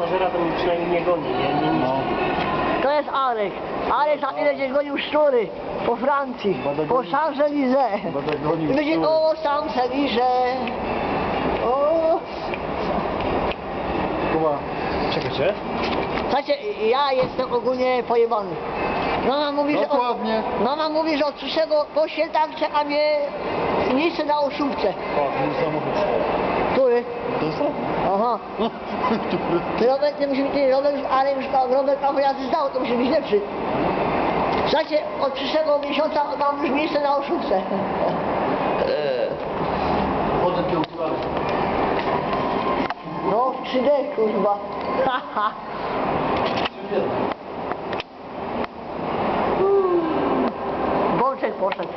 Pasażera to mi przynajmniej nie goni, nie? nie No. To jest Arek. Arek za ile gdzieś gonił szczury po Francji, Będę po gonił- Champs-Élysées. Będę gonił I będzie szczury. o Champs-Élysées. O. Kuba, Czekajcie. Słuchajcie, ja jestem ogólnie pojebany. Mama mówi, że od, dokładnie. mama mówi, że od przyszłego po świętach czeka mnie miejsce na oszówce. O, ten samochód. Robert, ty musi być, Robert, ale już tam Robert prawo jazdy zdał, to musi być lepszy. Słuchajcie, od przyszłego miesiąca mam już miejsce na te okulary. No, w 3D, kurwa. Haha. Bączek poszedł.